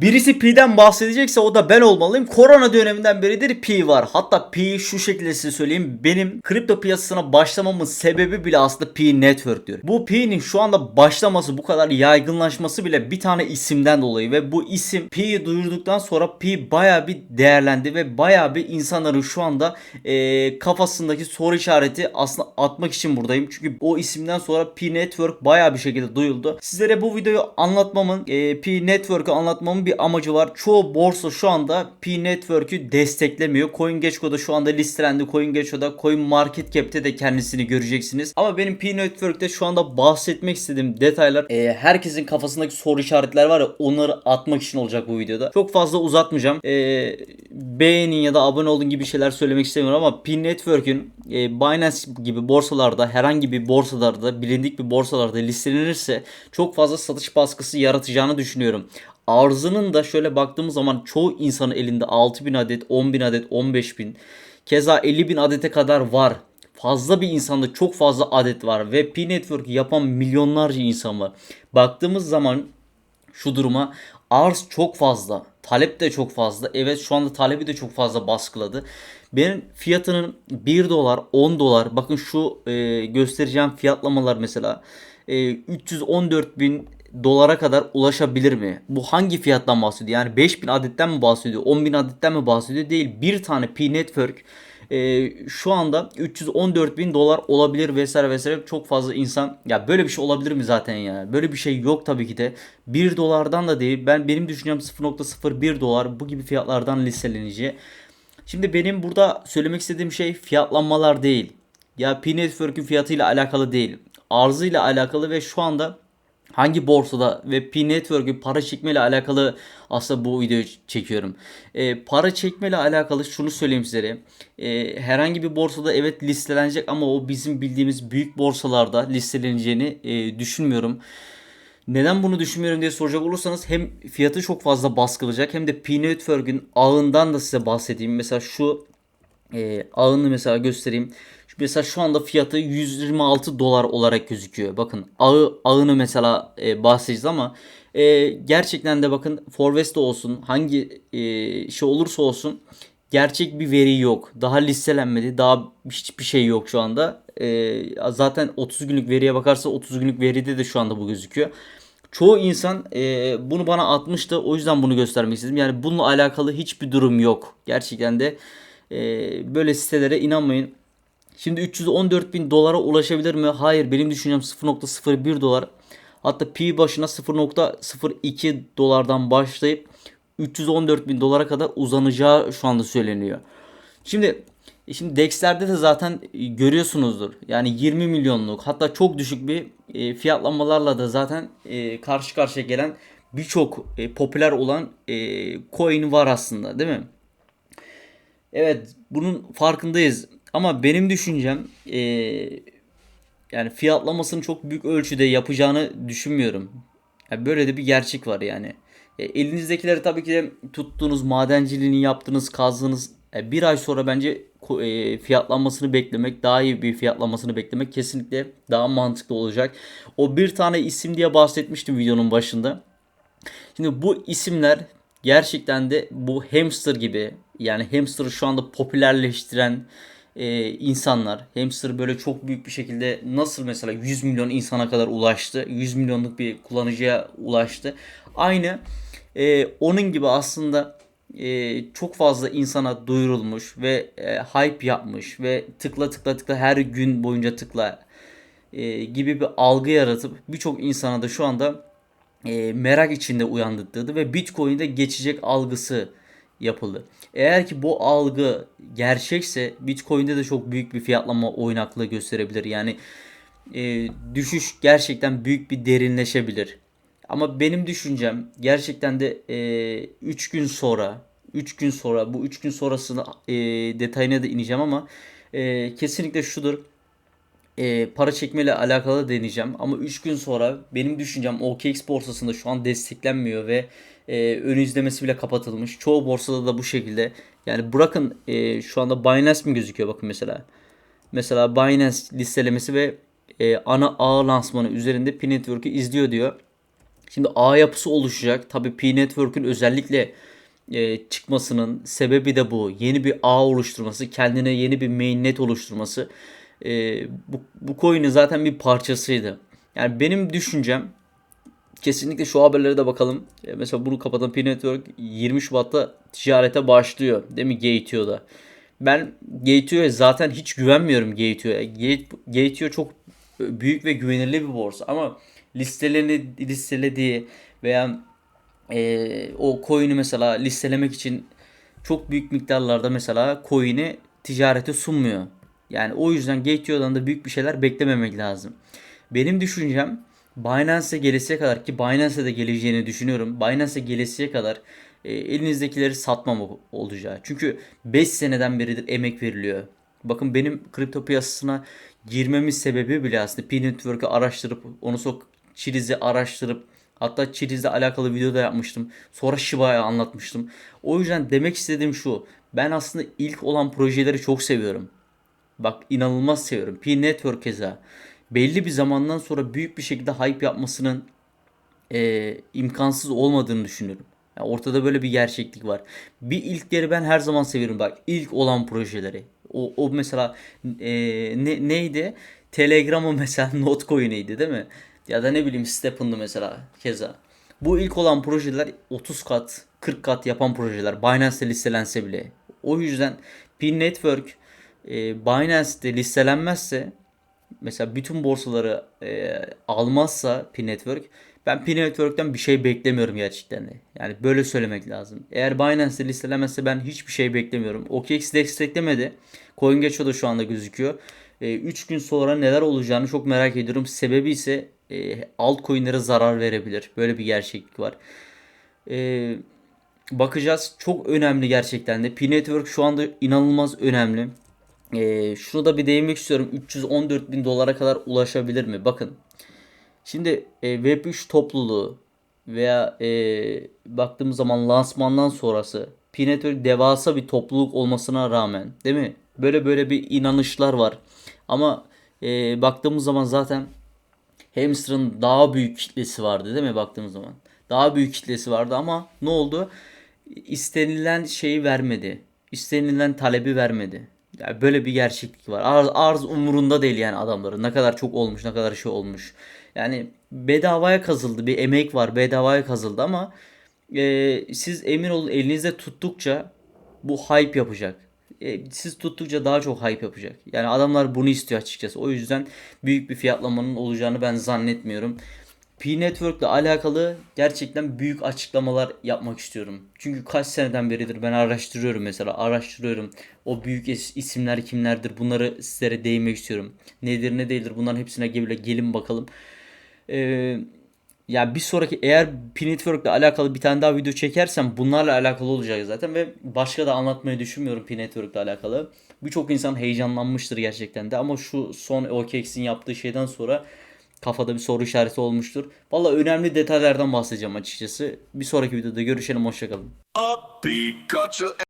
Birisi Pi'den bahsedecekse o da ben olmalıyım. Korona döneminden beridir Pi var. Hatta Pi şu şekilde size söyleyeyim. Benim kripto piyasasına başlamamın sebebi bile aslında Pi Network diyor. Bu Pi'nin şu anda başlaması bu kadar yaygınlaşması bile bir tane isimden dolayı ve bu isim Pi'yi duyurduktan sonra Pi baya bir değerlendi ve baya bir insanların şu anda eee, kafasındaki soru işareti aslında atmak için buradayım. Çünkü o isimden sonra Pi Network baya bir şekilde duyuldu. Sizlere bu videoyu anlatmamın, eee, Pi Network'ü anlatmamın bir amacı var. Çoğu borsa şu anda Pi Network'ü desteklemiyor. CoinGecko'da şu anda listelendi. CoinGecko'da, CoinMarketCap'te de kendisini göreceksiniz. Ama benim Pi Network'te şu anda bahsetmek istediğim detaylar eee, herkesin kafasındaki soru işaretler var ya onları atmak için olacak bu videoda. Çok fazla uzatmayacağım. Eee, beğenin ya da abone olun gibi şeyler söylemek istemiyorum ama Pi Network'ün e, Binance gibi borsalarda herhangi bir borsalarda bilindik bir borsalarda listelenirse çok fazla satış baskısı yaratacağını düşünüyorum. Arzının da şöyle baktığımız zaman çoğu insanın elinde 6000 adet, 10000 adet, 15000 keza 50.000 adete kadar var. Fazla bir insanda çok fazla adet var ve Pi Network yapan milyonlarca insan var. Baktığımız zaman şu duruma arz çok fazla. Talep de çok fazla. Evet şu anda talebi de çok fazla baskıladı. Benim fiyatının 1 dolar 10 dolar bakın şu e, göstereceğim fiyatlamalar mesela e, 314 bin dolara kadar ulaşabilir mi? Bu hangi fiyattan bahsediyor? Yani 5000 adetten mi bahsediyor? 10.000 adetten mi bahsediyor? Değil. Bir tane Pi Network e, şu anda 314 bin dolar olabilir vesaire vesaire çok fazla insan ya böyle bir şey olabilir mi zaten ya böyle bir şey yok tabii ki de 1 dolardan da değil ben benim düşüncem 0.01 dolar bu gibi fiyatlardan listeleneceği şimdi benim burada söylemek istediğim şey fiyatlanmalar değil ya Pi Network'ün fiyatıyla alakalı değil arzıyla alakalı ve şu anda hangi borsada ve Pi Network'ü para çekmeyle alakalı aslında bu videoyu çekiyorum. E, para çekmeyle alakalı şunu söyleyeyim sizlere. E, herhangi bir borsada evet listelenecek ama o bizim bildiğimiz büyük borsalarda listeleneceğini e, düşünmüyorum. Neden bunu düşünmüyorum diye soracak olursanız hem fiyatı çok fazla baskılayacak hem de Pi Network'ün ağından da size bahsedeyim. Mesela şu e, ağını mesela göstereyim. Mesela şu anda fiyatı 126 dolar olarak gözüküyor. Bakın ağı ağını mesela e, bahsedeceğiz ama e, gerçekten de bakın Forvest'te olsun hangi e, şey olursa olsun gerçek bir veri yok. Daha listelenmedi. Daha hiçbir şey yok şu anda. E, zaten 30 günlük veriye bakarsa 30 günlük veride de şu anda bu gözüküyor. Çoğu insan e, bunu bana atmıştı. O yüzden bunu göstermek istedim. Yani bununla alakalı hiçbir durum yok. Gerçekten de e, böyle sitelere inanmayın. Şimdi 314 bin dolara ulaşabilir mi? Hayır benim düşüncem 0.01 dolar. Hatta pi başına 0.02 dolardan başlayıp 314 bin dolara kadar uzanacağı şu anda söyleniyor. Şimdi e şimdi DEX'lerde de zaten e, görüyorsunuzdur. Yani 20 milyonluk hatta çok düşük bir e, fiyatlamalarla da zaten karşı karşıya gelen birçok popüler olan coin var aslında değil mi? Evet bunun farkındayız. Ama benim düşüncem e, yani fiyatlamasını çok büyük ölçüde yapacağını düşünmüyorum. Ya böyle de bir gerçek var yani. E, elinizdekileri tabii ki de tuttuğunuz madenciliğini yaptığınız kazdığınız e, bir ay sonra bence e, fiyatlanmasını beklemek daha iyi bir fiyatlanmasını beklemek kesinlikle daha mantıklı olacak. O bir tane isim diye bahsetmiştim videonun başında. Şimdi bu isimler gerçekten de bu hamster gibi yani hamster'ı şu anda popülerleştiren e, insanlar. Hamster böyle çok büyük bir şekilde nasıl mesela 100 milyon insana kadar ulaştı. 100 milyonluk bir kullanıcıya ulaştı. Aynı e, onun gibi aslında e, çok fazla insana duyurulmuş ve e, hype yapmış ve tıkla tıkla tıkla her gün boyunca tıkla e, gibi bir algı yaratıp birçok insana da şu anda e, merak içinde uyandırdı ve Bitcoin'de geçecek algısı yapıldı. Eğer ki bu algı gerçekse Bitcoin'de de çok büyük bir fiyatlama oynaklığı gösterebilir. Yani e, düşüş gerçekten büyük bir derinleşebilir. Ama benim düşüncem gerçekten de 3 gün sonra 3 gün sonra bu 3 gün sonrasını e, detayına da ineceğim ama e, kesinlikle şudur e, para çekmeyle alakalı deneyeceğim. Ama 3 gün sonra benim düşüncem OKX borsasında şu an desteklenmiyor ve e, ön izlemesi bile kapatılmış. Çoğu borsada da bu şekilde. Yani bırakın e, şu anda Binance mi gözüküyor bakın mesela. Mesela Binance listelemesi ve e, ana ağ lansmanı üzerinde Pi Network'ü izliyor diyor. Şimdi ağ yapısı oluşacak. Tabii P-Network'ün özellikle e, çıkmasının sebebi de bu. Yeni bir ağ oluşturması, kendine yeni bir mainnet oluşturması. E, bu, bu coin'in zaten bir parçasıydı. Yani benim düşüncem kesinlikle şu haberlere de bakalım. E, mesela bunu kapatan P-Network 20 Şubat'ta ticarete başlıyor. Değil mi Gateio'da? Ben Gateio'ya zaten hiç güvenmiyorum Gateio'ya. Gate, Gateio çok büyük ve güvenilir bir borsa ama listelerini listelediği veya e, o coin'i mesela listelemek için çok büyük miktarlarda mesela coin'i ticarete sunmuyor. Yani o yüzden Gateio'dan da büyük bir şeyler beklememek lazım. Benim düşüncem Binance'e gelesiye kadar ki Binance'e de geleceğini düşünüyorum. Binance'e gelesiye kadar e, elinizdekileri satmamak olacağı. Çünkü 5 seneden beridir emek veriliyor. Bakın benim kripto piyasasına girmemin sebebi bile aslında P-Network'ü araştırıp onu sonra Chiliz'i araştırıp hatta Chiliz'le alakalı video da yapmıştım. Sonra Shiba'yı anlatmıştım. O yüzden demek istediğim şu. Ben aslında ilk olan projeleri çok seviyorum. Bak inanılmaz seviyorum. P-Network keza. Belli bir zamandan sonra büyük bir şekilde hype yapmasının e, imkansız olmadığını düşünüyorum. Yani ortada böyle bir gerçeklik var. Bir ilkleri ben her zaman seviyorum. Bak ilk olan projeleri. O, o mesela e, ne, neydi? Telegram'ı mesela Notcoin'iydi değil mi? Ya da ne bileyim Stepn'dı mesela keza. Bu ilk olan projeler 30 kat, 40 kat yapan projeler. Binance'de listelense bile. O yüzden P-Network e, Binance'de listelenmezse mesela bütün borsaları e, almazsa P-Network ben P-Network'ten bir şey beklemiyorum gerçekten de. Yani böyle söylemek lazım. Eğer Binance'de listelemezse ben hiçbir şey beklemiyorum. OKX desteklemedi. CoinGecko da şu anda gözüküyor. 3 gün sonra neler olacağını çok merak ediyorum. Sebebi ise e, altcoin'lere zarar verebilir. Böyle bir gerçeklik var. E, bakacağız. Çok önemli gerçekten de. P-Network şu anda inanılmaz önemli. E, şunu da bir değinmek istiyorum. 314 bin dolara kadar ulaşabilir mi? Bakın. Şimdi e, Web3 topluluğu veya e, baktığımız zaman lansmandan sonrası P-Network devasa bir topluluk olmasına rağmen değil mi? Böyle böyle bir inanışlar var. Ama e, baktığımız zaman zaten Hamster'ın daha büyük kitlesi vardı değil mi baktığımız zaman? Daha büyük kitlesi vardı ama ne oldu? İstenilen şeyi vermedi. İstenilen talebi vermedi. Yani böyle bir gerçeklik var. Arz, arz umurunda değil yani adamların. Ne kadar çok olmuş, ne kadar şey olmuş. Yani bedavaya kazıldı. Bir emek var. Bedavaya kazıldı ama e, siz emin olun elinizde tuttukça bu hype yapacak. E, siz tuttukça daha çok hype yapacak. Yani adamlar bunu istiyor açıkçası. O yüzden büyük bir fiyatlamanın olacağını ben zannetmiyorum. P-Network ile alakalı gerçekten büyük açıklamalar yapmak istiyorum. Çünkü kaç seneden beridir ben araştırıyorum mesela. Araştırıyorum. O büyük is- isimler kimlerdir bunları sizlere değinmek istiyorum. Nedir ne değildir bunların hepsine gelin, gelin bakalım. Ee, ya bir sonraki eğer P-Network ile alakalı bir tane daha video çekersem bunlarla alakalı olacak zaten ve başka da anlatmayı düşünmüyorum P-Network ile alakalı. Birçok insan heyecanlanmıştır gerçekten de ama şu son OKX'in yaptığı şeyden sonra kafada bir soru işareti olmuştur. Valla önemli detaylardan bahsedeceğim açıkçası. Bir sonraki videoda görüşelim hoşçakalın.